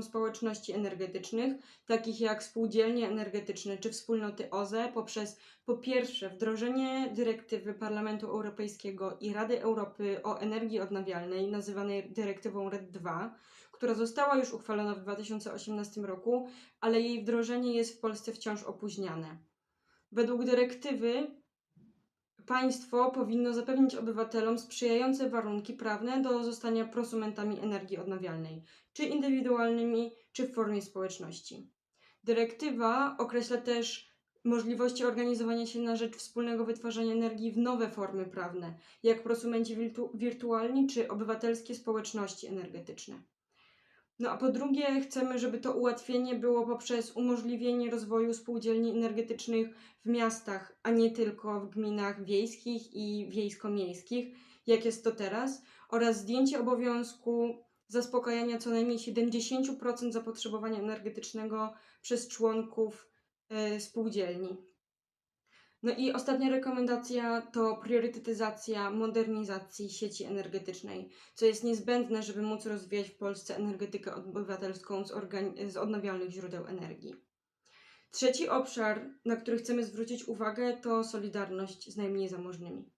społeczności energetycznych, takich jak spółdzielnie energetyczne czy wspólnoty OZE, poprzez po pierwsze wdrożenie dyrektywy Parlamentu Europejskiego i Rady Europy o energii odnawialnej, nazywanej dyrektywą RED II, która została już uchwalona w 2018 roku, ale jej wdrożenie jest w Polsce wciąż opóźniane. Według dyrektywy państwo powinno zapewnić obywatelom sprzyjające warunki prawne do zostania prosumentami energii odnawialnej, czy indywidualnymi, czy w formie społeczności. Dyrektywa określa też możliwości organizowania się na rzecz wspólnego wytwarzania energii w nowe formy prawne, jak prosumenci wirtu- wirtualni czy obywatelskie społeczności energetyczne. No a po drugie, chcemy, żeby to ułatwienie było poprzez umożliwienie rozwoju spółdzielni energetycznych w miastach, a nie tylko w gminach wiejskich i wiejsko-miejskich, jak jest to teraz, oraz zdjęcie obowiązku zaspokajania co najmniej 70% zapotrzebowania energetycznego przez członków e, spółdzielni. No i ostatnia rekomendacja to priorytetyzacja modernizacji sieci energetycznej, co jest niezbędne, żeby móc rozwijać w Polsce energetykę obywatelską z, z odnawialnych źródeł energii. Trzeci obszar, na który chcemy zwrócić uwagę, to solidarność z najmniej zamożnymi.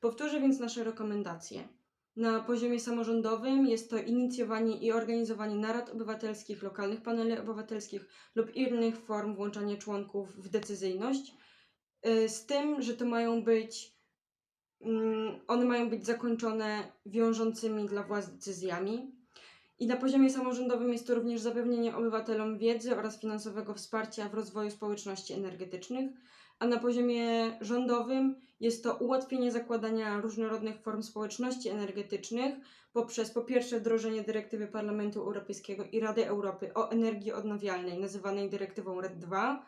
Powtórzę więc nasze rekomendacje. Na poziomie samorządowym jest to inicjowanie i organizowanie narad obywatelskich, lokalnych paneli obywatelskich lub innych form włączania członków w decyzyjność, z tym, że to mają być, mm, one mają być zakończone wiążącymi dla władz decyzjami. I na poziomie samorządowym jest to również zapewnienie obywatelom wiedzy oraz finansowego wsparcia w rozwoju społeczności energetycznych, a na poziomie rządowym jest to ułatwienie zakładania różnorodnych form społeczności energetycznych poprzez po pierwsze wdrożenie dyrektywy Parlamentu Europejskiego i Rady Europy o energii odnawialnej, nazywanej dyrektywą RED II,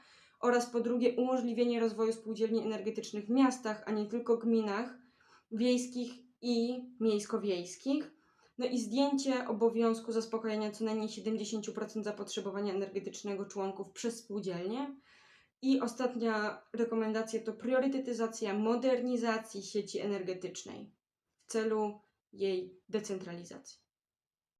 oraz po drugie umożliwienie rozwoju spółdzielni energetycznych w miastach, a nie tylko gminach wiejskich i miejsko-wiejskich. No i zdjęcie obowiązku zaspokajania co najmniej 70% zapotrzebowania energetycznego członków przez spółdzielnie. I ostatnia rekomendacja to priorytetyzacja modernizacji sieci energetycznej w celu jej decentralizacji.